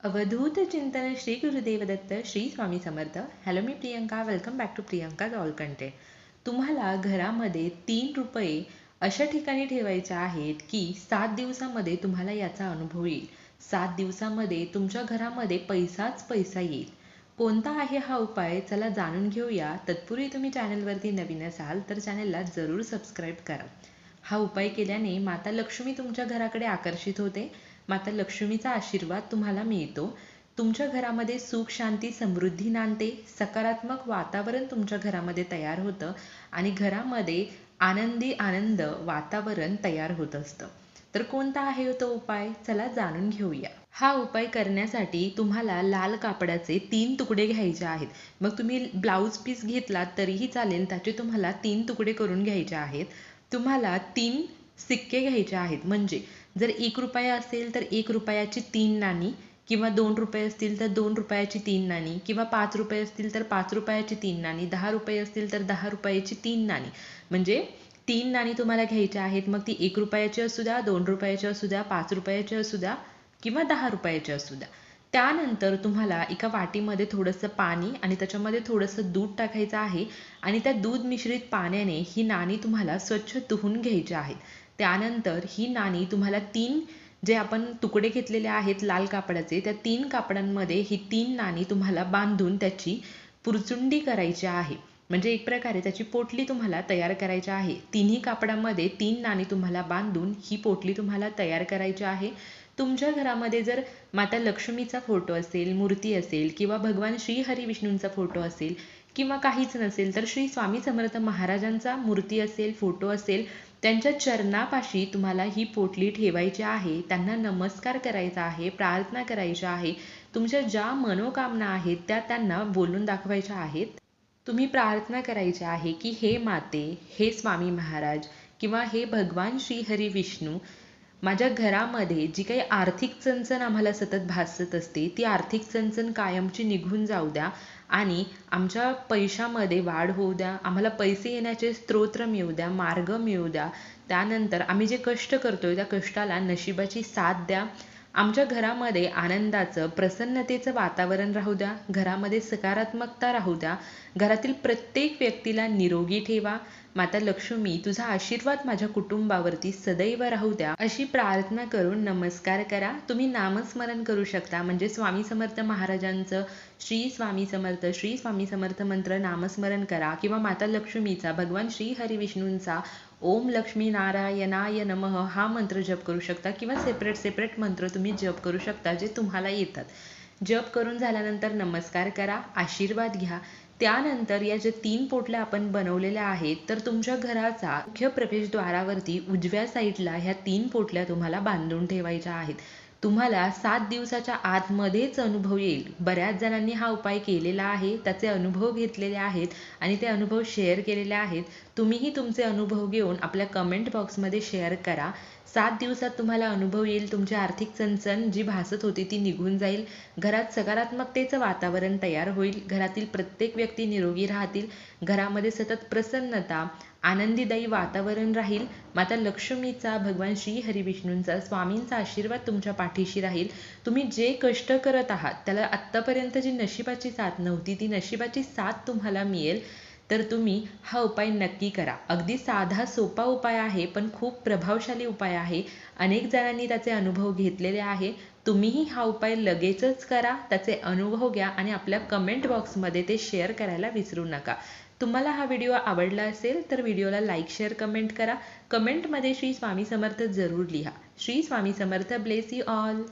अवधूत चिंतन Shri Gurudev Datta Shri Swami Samarth. Hello me Priyanka. Welcome back to Priyanka all content तुम्हाला घरामध्ये तीन रुपये अशा ठिकाणी ठेवायचे आहेत की सात दिवसामध्ये तुम्हाला याचा अनुभव येईल. सात दिवसामध्ये तुमच्या घरामध्ये पैसाच पैसा येईल. कोणता आहे हा उपाय? चला जाणून घेऊया. तत्पूर्वी तुम्ही चॅनलवरती नवीन असाल तर चॅनलला जरूर सबस्क्राईब करा. हा उपाय केल्याने माता लक्ष्मी तुमच्या घराकडे आकर्षित होते. माता लक्ष्मीचा आशीर्वाद तुम्हाला मिळतो. तुमच्या घरामध्ये सुख शांती समृद्धी नांदते. सकारात्मक वातावरण तुमच्या घरामध्ये तयार होतं आणि घरामध्ये आनंदी आनंद वातावरण तयार होत असतं. तर कोणता आहे तो उपाय? चला जाणून घेऊया. हा उपाय करण्यासाठी तुम्हाला लाल कापडाचे तीन तुकडे घ्यायचे आहेत. मग तुम्ही ब्लाऊज पीस घेतलात तरीही चालेल त्याचे तुम्हाला तीन तुकडे करून घ्यायचे आहेत. तुम्हाला तीन सिक्के घ्यायचे आहेत. म्हणजे जर एक रुपया असेल तर एक रुपयाची तीन नाणी किंवा दोन रुपये असतील तर दोन रुपयाची तीन नाणी किंवा पाच रुपये असतील तर पाच रुपयाची तीन नाणी दहा रुपये असतील तर दहा रुपयाची तीन नाणी. म्हणजे तीन नाणी तुम्हाला घ्यायच्या आहेत मग ती एक रुपयाची असू द्या दोन रुपयाची असू द्या पाच रुपयाची असू द्या किंवा दहा रुपयाची असू द्या. त्यानंतर तुम्हाला एका वाटीमध्ये थोडंसं पाणी आणि त्याच्यामध्ये थोडंसं दूध टाकायचं आहे आणि त्या दूध मिश्रित पाण्याने ही नाणी तुम्हाला स्वच्छ धुवून घ्यायची आहेत. त्यानंतर ही नाणी तुम्हाला तीन जे आपण तुकडे घेतलेले आहेत लाल कापडाचे त्या तीन कापडांमध्ये ही तीन नाणी तुम्हाला बांधून त्याची पुरचुंडी करायची आहे. म्हणजे एक प्रकारे त्याची पोटली तुम्हाला तयार करायची आहे. तिन्ही कापडामध्ये तीन नाणी तुम्हाला बांधून ही पोटली तुम्हाला तयार करायची आहे. तुमच्या घरामध्ये जर माता लक्ष्मीचा फोटो असेल मूर्ती असेल किंवा भगवान श्री हरी विष्णूंचा फोटो असेल किंवा काहीच नसेल तर श्री स्वामी समर्थ महाराजांचा मूर्ती असेल फोटो असेल त्यांच्या चरणापाशी तुम्हाला ही पोटली ठेवायची आहे. त्यांना नमस्कार करायचा आहे प्रार्थना करायची आहे. तुमच्या ज्या मनोकामना आहेत त्या त्यांना बोलून दाखवायच्या आहेत. तुम्ही प्रार्थना करायची आहे की हे माते हे स्वामी महाराज किंवा हे भगवान श्री हरी विष्णू माझ्या घरामध्ये जी काही आर्थिक चणचण आम्हाला सतत भासत असते ती आर्थिक चणचण कायमची निघून जाऊ द्या. आणि आमच्या पैशामध्ये वाढ होऊ द्या आम्हाला पैसे येण्याचे स्त्रोत मिळू द्या मार्ग मिळू द्या. त्यानंतर आम्ही जे कष्ट करतोय त्या कष्टाला नशिबाची साथ द्या. आमच्या घरामध्ये आनंदाचं प्रसन्नतेचं वातावरण राहू द्या घरामध्ये सकारात्मकता राहू द्या घरातील प्रत्येक व्यक्तीला निरोगी ठेवा. माता लक्ष्मी तुझा आशीर्वाद माझ्या कुटुंबावरती सदैव राहू द्या. अशी प्रार्थना करून नमस्कार करा. तुम्ही नामस्मरण करू शकता. म्हणजे स्वामी समर्थ महाराजांचं श्री स्वामी समर्थ श्री स्वामी समर्थ मंत्र नामस्मरण करा. किंवा माता लक्ष्मीचा भगवान श्री हरिविष्णूंचा ओम लक्ष्मी नारायणाय नमः. हा मंत्र जप करू शकता किंवा सेपरेट सेपरेट मंत्र तुम्ही जप करू शकता जे तुम्हाला येतात. जप करून झाल्यानंतर नमस्कार करा आशीर्वाद घ्या. त्यानंतर या ज्या तीन पोटल्या आपण बनवलेल्या आहेत तर तुमच्या घराचा मुख्य प्रवेशद्वारावरती उजव्या साईडला ह्या तीन पोटल्या तुम्हाला बांधून ठेवायच्या आहेत. तुम्हाला सात दिवसाच्या आतमध्येच अनुभव येईल. बऱ्याच जणांनी हा उपाय केलेला आहे त्याचे अनुभव घेतलेले आहेत आणि ते अनुभव शेअर केलेले आहेत. तुम्हीही तुमचे अनुभव घेऊन आपल्या कमेंट बॉक्समध्ये शेअर करा. सात दिवसात तुम्हाला अनुभव येईल तुमची आर्थिक चणचण जी भासत होती ती निघून जाईल. घरात सकारात्मकतेचं वातावरण तयार होईल. घरातील प्रत्येक व्यक्ती निरोगी राहतील. घरामध्ये सतत प्रसन्नता आनंदीदायी वातावरण राहील. माता लक्ष्मीचा भगवान श्री हरिविष्णूंचा स्वामींचा आशीर्वाद तुमच्या पाठीशी राहील. तुम्ही जे कष्ट करत आहात त्याला आत्तापर्यंत जी नशिबाची साथ नव्हती ती नशिबाची साथ तुम्हाला मिळेल. तर तुम्ही हा उपाय नक्की करा. अगदी साधा सोपा उपाय आहे पण खूप प्रभावशाली उपाय आहे. अनेक जणांनी त्याचे अनुभव घेतलेले आहे. तुम्हीही हा उपाय लगेचच करा त्याचे अनुभव घ्या आणि आपल्या कमेंट बॉक्समध्ये ते शेअर करायला विसरू नका. तुम्हाला हा व्हिडिओ आवडला असेल तर व्हिडिओला लाईक शेअर कमेंट करा. कमेंटमध्ये श्री स्वामी समर्थ जरूर लिहा. Shri Swami Samarth bless you all